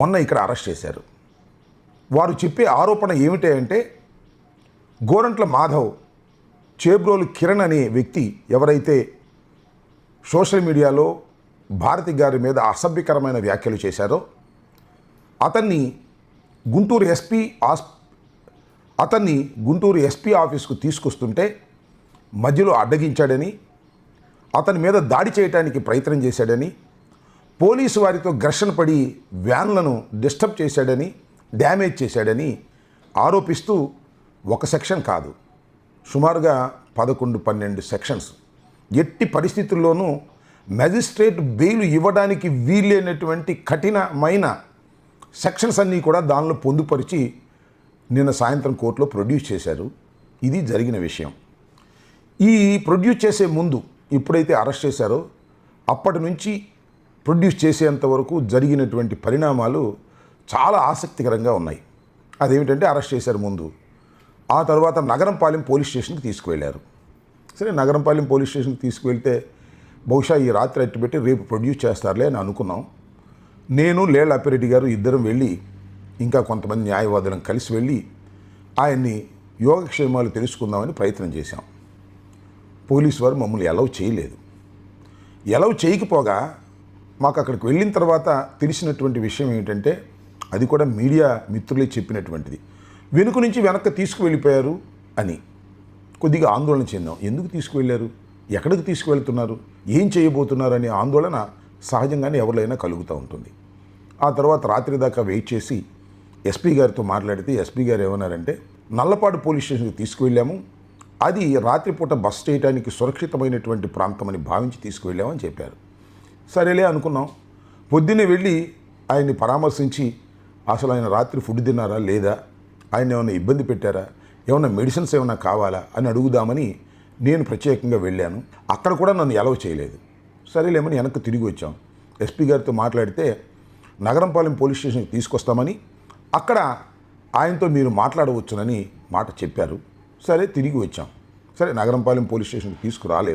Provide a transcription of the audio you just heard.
మొన్న ఇక్కడ అరెస్ట్ చేశారు. వారు చెప్పే ఆరోపణ ఏమిటి అంటే గోరంట్ల మాధవ్ చేబ్రోలు కిరణ్ అనే వ్యక్తి ఎవరైతే సోషల్ మీడియాలో భారతి గారి మీద అసభ్యకరమైన వ్యాఖ్యలు చేశారో అతన్ని గుంటూరు ఎస్పీ ఆస్ అతన్ని గుంటూరు ఎస్పీ ఆఫీస్కు తీసుకొస్తుంటే మధ్యలో అడ్డగించాడని అతని మీద దాడి చేయడానికి ప్రయత్నం చేశాడని పోలీసు వారితో ఘర్షణ పడి వ్యాన్లను డిస్టర్బ్ చేశాడని డ్యామేజ్ చేశాడని ఆరోపిస్తూ ఒక సెక్షన్ కాదు సుమారుగా పదకొండు పన్నెండు సెక్షన్స్. ఎట్టి పరిస్థితుల్లోనూ మెజిస్ట్రేట్ బెయిల్ ఇవ్వడానికి వీలైనటువంటి కఠినమైన సెక్షన్స్ అన్నీ కూడా దానిలో పొందుపరిచి నిన్న సాయంత్రం కోర్టులో ప్రొడ్యూస్ చేశారు. ఇది జరిగిన విషయం. ఈ ప్రొడ్యూస్ చేసే ముందు ఎప్పుడైతే అరెస్ట్ చేశారో అప్పటి నుంచి ప్రొడ్యూస్ చేసేంత వరకు జరిగినటువంటి పరిణామాలు చాలా ఆసక్తికరంగా ఉన్నాయి. అదేమిటంటే అరెస్ట్ చేశారు ముందు. ఆ తర్వాత నగరంపాలెం పోలీస్ స్టేషన్కి తీసుకువెళ్ళారు. సరే నగరంపాలెం పోలీస్ స్టేషన్కి తీసుకువెళ్తే బహుశా ఈ రాత్రి అట్టు పెట్టి రేపు ప్రొడ్యూస్ చేస్తారులే అని అనుకున్నాం. నేను లేళ్ళ అప్పిరెడ్డి గారు ఇద్దరం వెళ్ళి ఇంకా కొంతమంది న్యాయవాదులను కలిసి వెళ్ళి ఆయన్ని యోగక్షేమాలు తెలుసుకుందామని ప్రయత్నం చేశాం. పోలీసు వారు మమ్మల్ని ఎలవ్ చేయలేదు. ఎలవ్ చేయకపోగా మాకు అక్కడికి వెళ్ళిన తర్వాత తెలిసినటువంటి విషయం ఏమిటంటే అది కూడా మీడియా మిత్రులే చెప్పినటువంటిది. వెనుక నుంచి వెనక్కి తీసుకువెళ్ళిపోయారు అని. కొద్దిగా ఆందోళన చెందాం. ఎందుకు తీసుకువెళ్ళారు? ఎక్కడికి తీసుకువెళ్తున్నారు? ఏం చేయబోతున్నారు అనే ఆందోళన సహజంగానే ఎవరిలైనా కలుగుతూ ఉంటుంది. ఆ తర్వాత రాత్రి దాకా వెయిట్ చేసి ఎస్పీ గారితో మాట్లాడితే ఎస్పీ గారు ఏమన్నారంటే నల్లపాడు పోలీస్ స్టేషన్కి తీసుకువెళ్ళాము. అది రాత్రిపూట బస్ చేయడానికి సురక్షితమైనటువంటి ప్రాంతం అని భావించి తీసుకువెళ్ళామని చెప్పారు. సరేలే అనుకున్నాం. పొద్దున్నే వెళ్ళి ఆయన్ని పరామర్శించి అసలు ఆయన రాత్రి ఫుడ్ తిన్నారా లేదా? ఆయన ఏమైనా ఇబ్బంది పెట్టారా? ఏమైనా మెడిసిన్స్ ఏమైనా కావాలా? అని అడుగుదామని నేను ప్రత్యేకంగా వెళ్ళాను. అక్కడ కూడా నన్ను ఎలవ చేయలేదు. సరేలేమని వెనక్కి తిరిగి వచ్చాం. ఎస్పీ గారితో మాట్లాడితే నగరంపాలెం పోలీస్ స్టేషన్కి తీసుకొస్తామని అక్కడ ఆయనతో మీరు మాట్లాడవచ్చునని మాట చెప్పారు. సరే తిరిగి వచ్చాం. సరే నగరంపాలెం పోలీస్ స్టేషన్కి తీసుకురాలేదు.